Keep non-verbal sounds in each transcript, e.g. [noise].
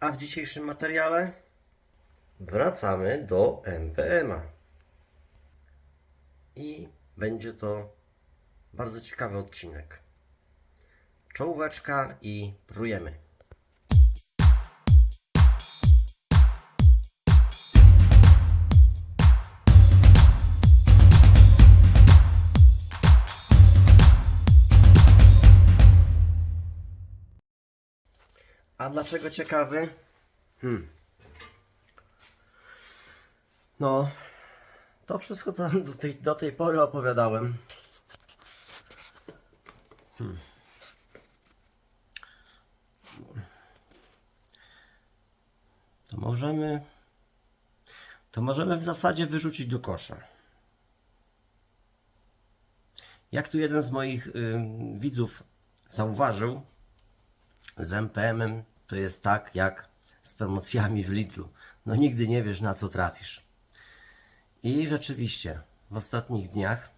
A w dzisiejszym materiale wracamy do MPMA. I będzie to bardzo ciekawy odcinek. Czołóweczka i prujemy. A dlaczego ciekawy? Hmm. No, to wszystko, co do tej, do tej pory opowiadałem. Hmm. To możemy. To możemy w zasadzie wyrzucić do kosza. Jak tu jeden z moich y, widzów zauważył, z MPM-em to jest tak jak z promocjami w Lidlu. No nigdy nie wiesz na co trafisz. I rzeczywiście w ostatnich dniach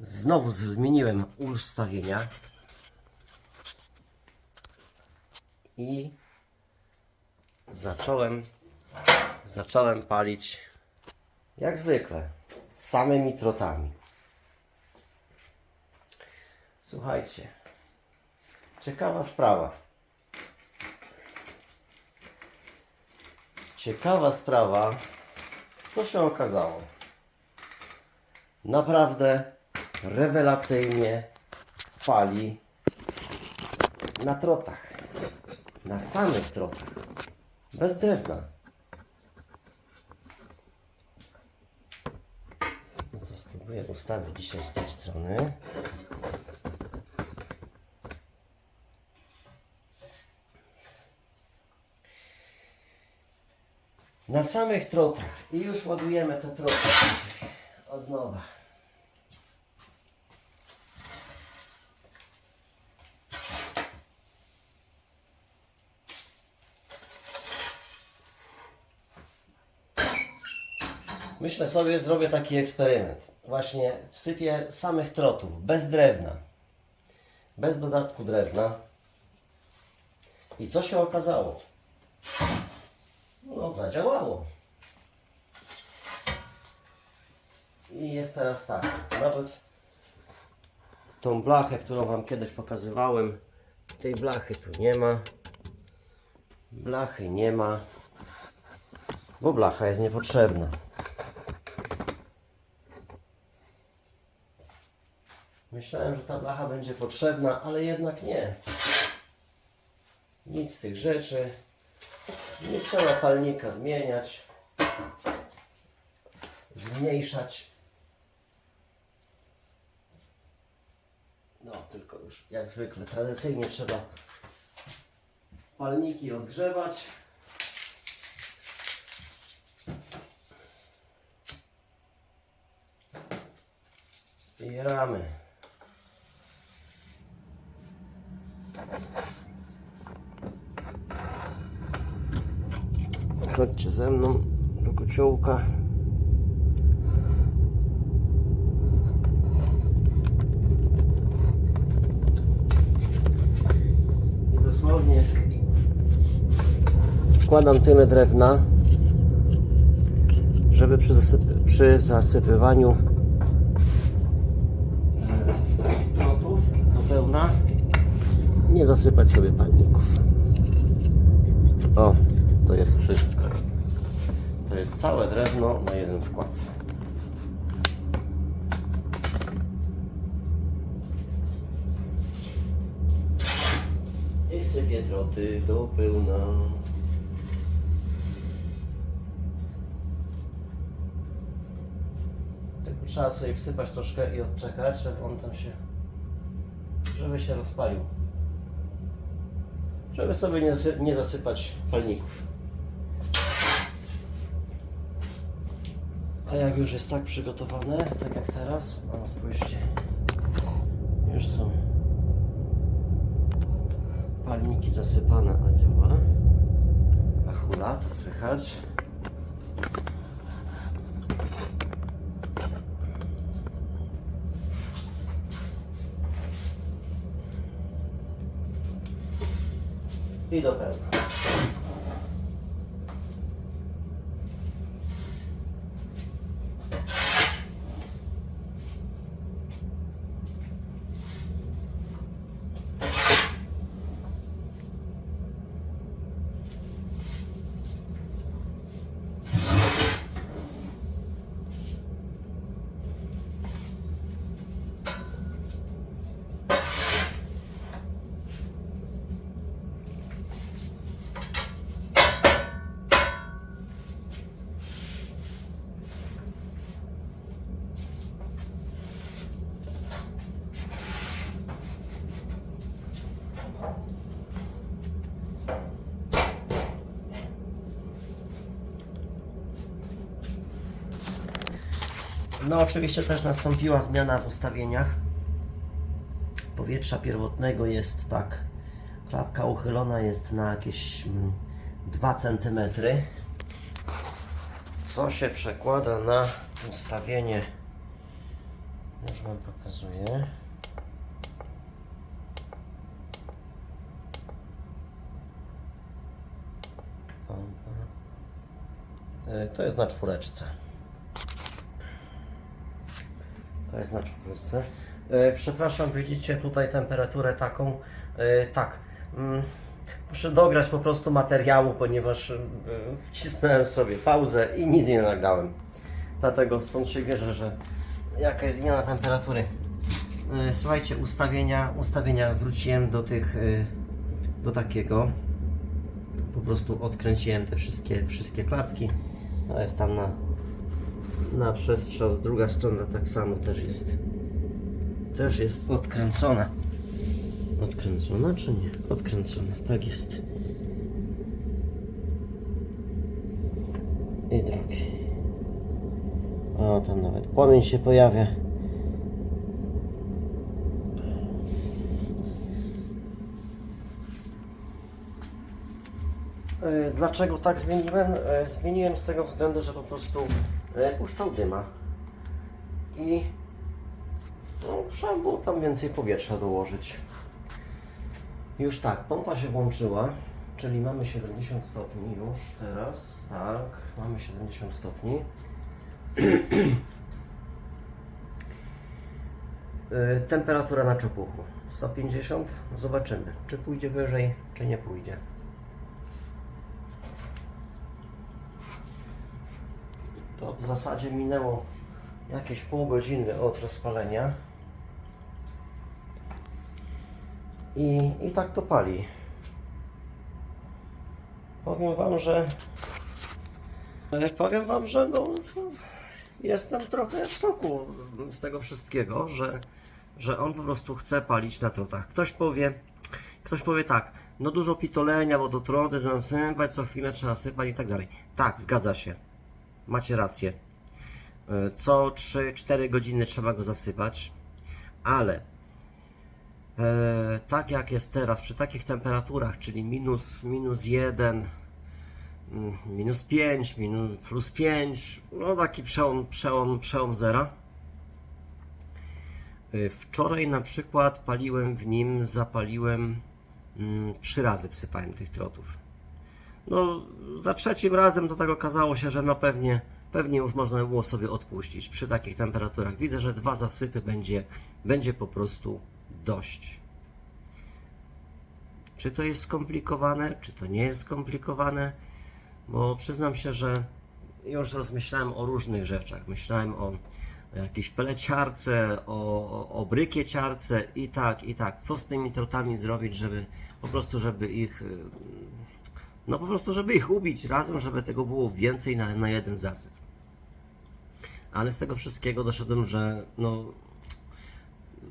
znowu zmieniłem ustawienia i zacząłem zacząłem palić jak zwykle samymi trotami. Słuchajcie, ciekawa sprawa. Ciekawa sprawa, co się okazało. Naprawdę rewelacyjnie pali na trotach. Na samych trotach. Bez drewna. No to spróbuję ustawić dzisiaj z tej strony. Na samych trotach. I już ładujemy te troty. Od nowa. Myślę sobie, zrobię taki eksperyment. Właśnie wsypię samych trotów, bez drewna. Bez dodatku drewna. I co się okazało? Zadziałało. I jest teraz tak. Nawet tą blachę, którą Wam kiedyś pokazywałem, tej blachy tu nie ma. Blachy nie ma, bo blacha jest niepotrzebna. Myślałem, że ta blacha będzie potrzebna, ale jednak nie. Nic z tych rzeczy. Nie trzeba palnika zmieniać, zmniejszać. No, tylko już jak zwykle, tradycyjnie trzeba palniki odgrzewać. I ramy. Chodźcie ze mną do kociołka. I dosłownie wkładam tyle drewna, żeby przy, zasyp- przy zasypywaniu lotów do pełna nie zasypać sobie palników. O, to jest wszystko. Jest całe drewno na jeden wkład. I sypię troty do pełna. Tylko trzeba sobie wsypać troszkę i odczekać, żeby on tam się, żeby się rozpalił. Żeby sobie nie, nie zasypać palników. A jak już jest tak przygotowane, tak jak teraz, o spójrzcie, już są palniki zasypane, a działa. A hula, to słychać. I do pełna. No oczywiście też nastąpiła zmiana w ustawieniach. Powietrza pierwotnego jest tak. Klapka uchylona jest na jakieś mm, 2 cm. Co się przekłada na ustawienie. Już Wam pokazuję. E, To jest na czwóreczce. To jest na. E, przepraszam, widzicie tutaj temperaturę taką. E, tak. Mm, muszę dograć po prostu materiału, ponieważ e, wcisnąłem sobie pauzę i nic nie nagrałem. Dlatego stąd się bierze, że jakaś zmiana temperatury. Słuchajcie, ustawienia, ustawienia wróciłem do tych, do takiego. Po prostu odkręciłem te wszystkie, wszystkie klapki. No jest tam na na przestrzał, druga strona tak samo też jest. Też jest odkręcona. Odkręcona czy nie? odkręcona, tak jest. I drugi. O tam nawet płomień się pojawia. E, Dlaczego tak zmieniłem? E, Zmieniłem z tego względu, że po prostu puszczał dyma i no, trzeba było tam więcej powietrza dołożyć. Już tak, pompa się włączyła, czyli mamy 70 stopni już teraz, tak, mamy 70 stopni. E, Temperatura na czopuchu 150, zobaczymy, czy pójdzie wyżej, czy nie pójdzie. To w zasadzie minęło jakieś pół godziny od rozpalenia. I, I tak to pali. Powiem Wam, że e, powiem Wam, że no, jestem trochę w szoku z tego wszystkiego, że, że on po prostu chce palić na trotach. Ktoś powie, ktoś powie tak, no dużo pitolenia, bo to trody trzeba sypać, co chwilę trzeba sypać i tak dalej. Tak, zgadza się. Macie rację. E, Co 3-4 godziny trzeba go zasypać, ale e, tak jak jest teraz, przy takich temperaturach, czyli minus, minus 1, mm, minus 5, minus, plus 5, no taki przełom, przełom, przełom zera. E, Wczoraj na przykład paliłem w nim, zapaliłem mm, trzy razy wsypałem tych trotów. No, za trzecim razem to tak okazało się, że no pewnie, pewnie już można było sobie odpuścić przy takich temperaturach. Widzę, że dwa zasypy będzie, będzie po prostu dość. Czy to jest skomplikowane, czy to nie jest skomplikowane? Bo przyznam się, że już rozmyślałem o różnych rzeczach. Myślałem o jakiejś peleciarce, o, o, o brykieciarce i tak, i tak. Co z tymi trotami zrobić, żeby po prostu, żeby ich no po prostu, żeby ich ubić razem, żeby tego było więcej na, na jeden zasyp. Ale z tego wszystkiego doszedłem, że no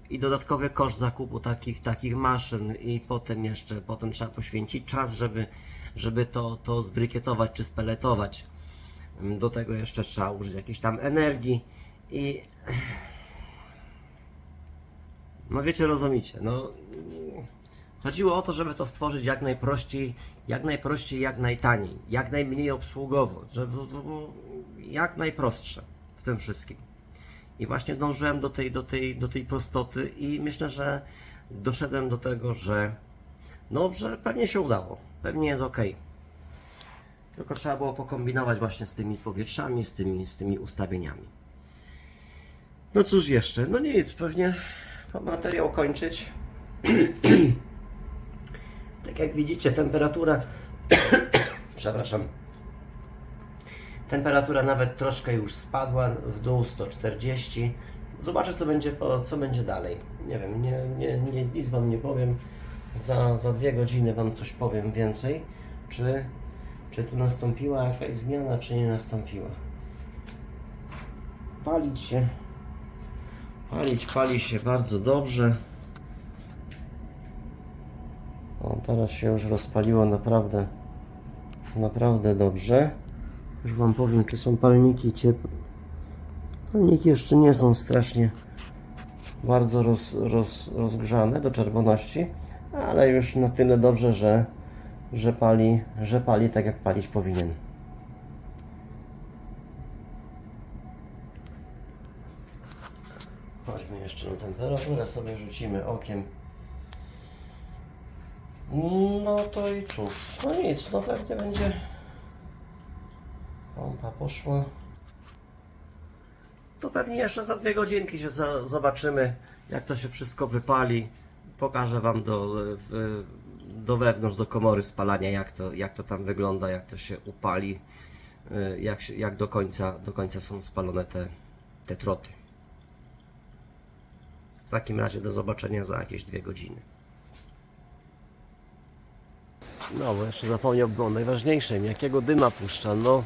i dodatkowy koszt zakupu takich, takich maszyn i potem jeszcze, potem trzeba poświęcić czas, żeby, żeby to, to zbrykietować czy speletować. Do tego jeszcze trzeba użyć jakiejś tam energii i no wiecie, rozumiecie, no chodziło o to, żeby to stworzyć jak najprościej, jak najprościej, jak najtaniej, jak najmniej obsługowo, żeby to było jak najprostsze w tym wszystkim. I właśnie dążyłem do tej, do tej, do tej prostoty i myślę, że doszedłem do tego, że Dobrze, pewnie się udało. Pewnie jest ok. Tylko trzeba było pokombinować właśnie z tymi powietrzami, z tymi, z tymi ustawieniami. No cóż jeszcze? No nic, pewnie materiał kończyć. [clears throat] tak jak widzicie, temperatura. [coughs] Przepraszam. Temperatura nawet troszkę już spadła w dół 140. Zobaczę co będzie, po, co będzie dalej. Nie wiem, nie, nie, nie, nic Wam nie powiem. Za, za dwie godziny Wam coś powiem więcej. Czy, czy tu nastąpiła jakaś zmiana, czy nie nastąpiła. Palić się. Palić, pali się bardzo dobrze. O, teraz się już rozpaliło naprawdę, naprawdę dobrze. Już Wam powiem, czy są palniki ciepłe. Palniki jeszcze nie są strasznie bardzo roz, roz, rozgrzane do czerwoności, ale już na tyle dobrze, że, że, pali, że pali tak jak palić powinien. Chodźmy jeszcze na temperaturę, sobie rzucimy okiem. No to i cóż, no nic, no pewnie będzie. Pompa poszła. To pewnie jeszcze za dwie godzinki się za, zobaczymy, jak to się wszystko wypali. Pokażę Wam do, do wewnątrz, do komory spalania, jak to, jak to tam wygląda, jak to się upali, y, jak, jak do, końca, do końca są spalone te, te troty. W takim razie do zobaczenia za jakieś dwie godziny. No, bo jeszcze zapomniałbym o najważniejszym, jakiego dyma puszcza, no.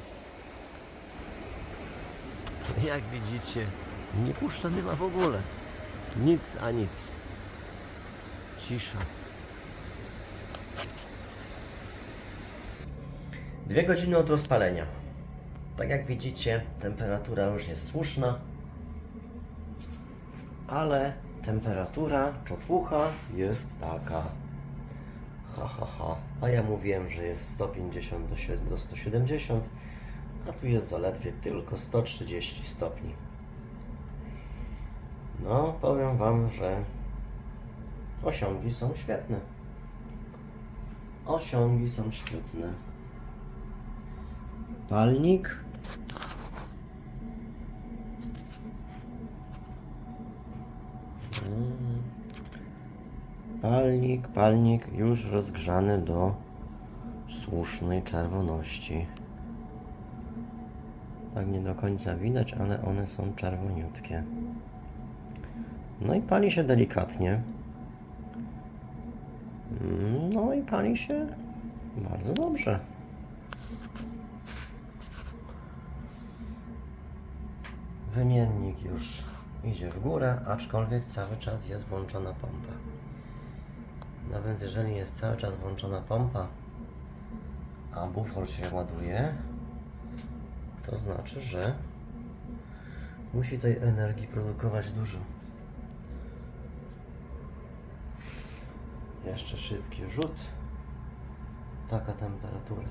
Jak widzicie, nie puszcza dyma w ogóle. Nic a nic. Cisza. Dwie godziny od rozpalenia. Tak jak widzicie, temperatura już jest słuszna, ale temperatura czopucha jest taka. Ha, ha, ha. A ja mówiłem, że jest 150 do sied- do 170, a tu jest zaledwie tylko 130 stopni. No, powiem Wam, że osiągi są świetne. Osiągi są świetne. Palnik. Mm. Palnik, palnik już rozgrzany do słusznej czerwoności. Tak nie do końca widać, ale one są czerwoniutkie. No i pali się delikatnie. No i pali się bardzo dobrze. Wymiennik już idzie w górę, aczkolwiek cały czas jest włączona pompa. No więc jeżeli jest cały czas włączona pompa, a bufor się ładuje, to znaczy, że musi tej energii produkować dużo. Jeszcze szybki rzut. Taka temperatura.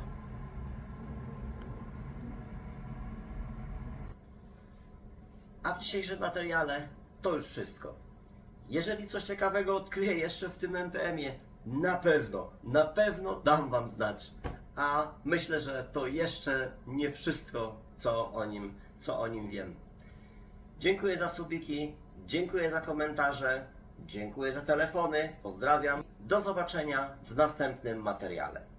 A w dzisiejszym materiale to już wszystko. Jeżeli coś ciekawego odkryję jeszcze w tym NPM-ie, na pewno, na pewno dam Wam znać. A myślę, że to jeszcze nie wszystko, co o nim, co o nim wiem. Dziękuję za subiki, dziękuję za komentarze, dziękuję za telefony, pozdrawiam. Do zobaczenia w następnym materiale.